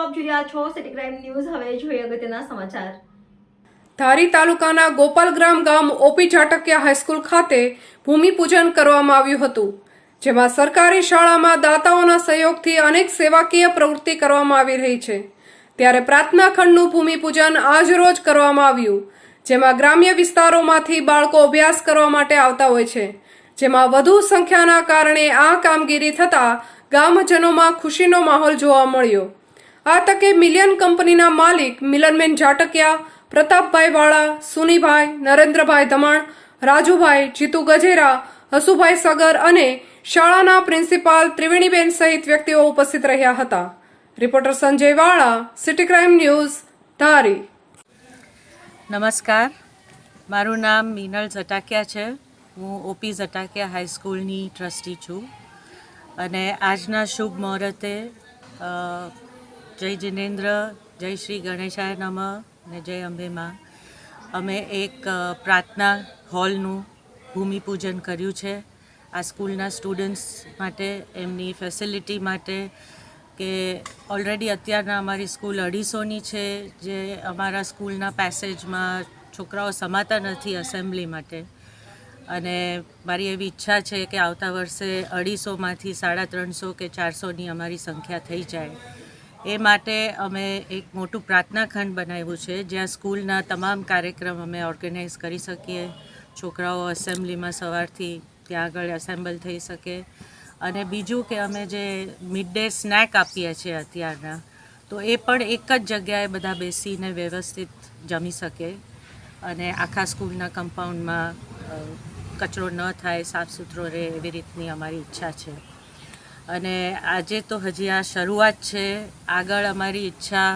આપ જોઈ રહ્યા છો સિટી ક્રાઇમ ન્યૂઝ હવે જોઈએ અગત્યના સમાચાર. ધારી તાલુકાના ગોપાલગ્રામ ગામ ઓપી ઝાટકિયા હાઈસ્કૂલ ખાતે ભૂમિપૂજન કરવામાં આવ્યું હતું, જેમાં સરકારી શાળામાં દાતાઓના સહયોગથી અનેક સેવાકીય પ્રવૃત્તિ કરવામાં આવી રહી છે. ત્યારે પ્રાર્થના ખંડનું ભૂમિપૂજન આજરોજ કરવામાં આવ્યું, જેમાં ગ્રામ્ય વિસ્તારોમાંથી બાળકો અભ્યાસ કરવા માટે આવતા હોય છે, જેમાં વધુ સંખ્યાના કારણે આ કામગીરી થતાં ગામજનોમાં ખુશીનો માહોલ જોવા મળ્યો. આ તકે મિલિયન કંપનીના માલિક મિલનબેન ઝાટકિયા પ્રતાપભાઈ વાળા, સુનીભાઈ, નરેન્દ્રભાઈ ધમાણ રાજુભાઈ જીતુ ગજેરા, હસુભાઈ સગર અને શાળાના પ્રિન્સિપાલ ત્રિવેણીબેન સહિત વ્યક્તિઓ ઉપસ્થિત રહ્યા હતા. રિપોર્ટર સંજય વાળા, સિટી ક્રાઇમ ન્યૂઝ, ધારી. નમસ્કાર. મારું નામ મિનલ ઝટાકિયા છે. હું ઓપી ઝટાકિયા હાઈસ્કૂલની ટ્રસ્ટી છું. અને આજના શુભ મુહૂર્તે જય જિનેન્દ્ર, જય શ્રી ગણેશાય નમઃ અને જય અંબેમાં. અમે એક પ્રાર્થના હોલનું ભૂમિપૂજન કર્યું છે. આ સ્કૂલના સ્ટુડન્ટ્સ માટે, એમની ફેસિલિટી માટે કે ઓલરેડી અત્યારના અમારી સ્કૂલ અઢીસોની છે, જે અમારા સ્કૂલના પેસેજમાં છોકરાઓ સમાતા નથી એસેમ્બલી માટે. અને મારી એવી ઈચ્છા છે કે આવતા વર્ષે અઢીસોમાંથી સાડા ત્રણસો કે ચારસોની અમારી સંખ્યા થઈ જાય. એ માટે અમે એક મોટું પ્રાર્થના ખંડ બનાવ્યું છે, જ્યાં સ્કૂલના તમામ કાર્યક્રમ અમે ઓર્ગેનાઇઝ કરી શકીએ. છોકરાઓ એસેમ્બલીમાં સવારથી ત્યાં આગળ એસેમ્બલ થઈ શકે. અને બીજું કે અમે જે મિડ ડે સ્નેક આપીએ છીએ અત્યારના, તો એ પણ એક જ જગ્યાએ બધા બેસીને વ્યવસ્થિત જમી શકે. અને આખા સ્કૂલના કમ્પાઉન્ડમાં કચરો ન થાય, સાફ સુથરો રહે એવી રીતની અમારી ઈચ્છા છે. અને આજે તો હજી આ શરૂઆત છે. આગળ અમારી ઈચ્છા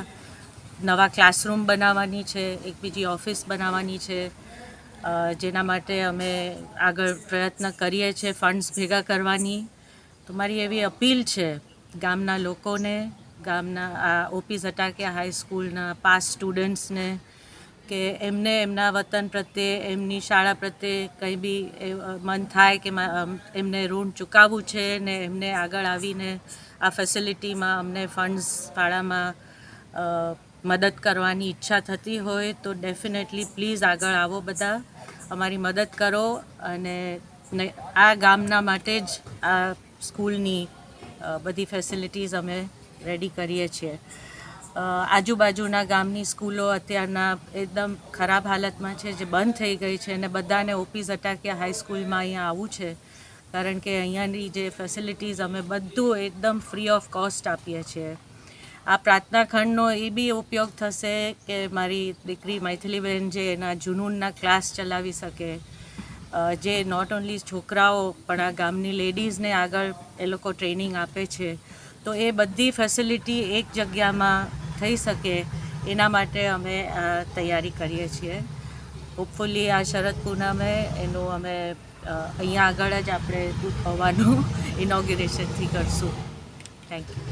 નવા ક્લાસરૂમ બનાવવાની છે, એક બીજી ઓફિસ બનાવવાની છે જેના માટે અમે આગળ પ્રયત્ન કરીએ છીએ ફંડ્સ ભેગા કરવાની. તો મારી એવી અપીલ છે ગામના લોકોને, ગામના આ ઓપી ઝટાકિયા હાઈસ્કૂલના પાસ સ્ટુડન્ટ્સને કે એમને એમના વતન પ્રત્યે, એમની શાળા પ્રત્યે કંઈ બી મન થાય કે એમને ઋણ ચૂકવવું છે ને એમને આગળ આવીને આ ફેસિલિટીમાં અમને ફંડ્સ શાળામાં મદદ કરવાની ઈચ્છા થતી હોય તો ડેફિનેટલી પ્લીઝ આગળ આવો બધા. અમારી મદદ કરો અને આ ગામના માટે જ આ સ્કૂલની બધી ફેસિલિટીઝ અમે રેડી કરીએ છીએ. આજુબાજુના ગામની સ્કૂલો અત્યારના એકદમ ખરાબ હાલતમાં છે, જે બંધ થઈ ગઈ છે અને બધાને ઓપી ઝટાકિયા હાઈસ્કૂલમાં અહીંયા આવવું છે. કારણ કે અહીંયાની જે ફેસિલિટીઝ અમે બધું એકદમ ફ્રી ઓફ કોસ્ટ આપીએ છીએ. આ પ્રાર્થના ખંડનો એ બી ઉપયોગ થશે કે મારી દીકરી મૈથિલીબેન જે એના જુનૂનના ક્લાસ ચલાવી શકે. જે નોટ ઓન્લી છોકરાઓ, પણ આ ગામની લેડીઝને આગળ એ લોકો ટ્રેનિંગ આપે છે. તો એ બધી ફેસિલિટી એક જગ્યામાં થઈ શકે એના માટે અમે તૈયારી કરીએ છીએ. હોપફુલી આ શરદ પૂનમે એનું અમે અહીંયા આગળ જ આપણે દૂધ પૌવાનું ઇનોગ્યુરેશનથી કરશું. Thank you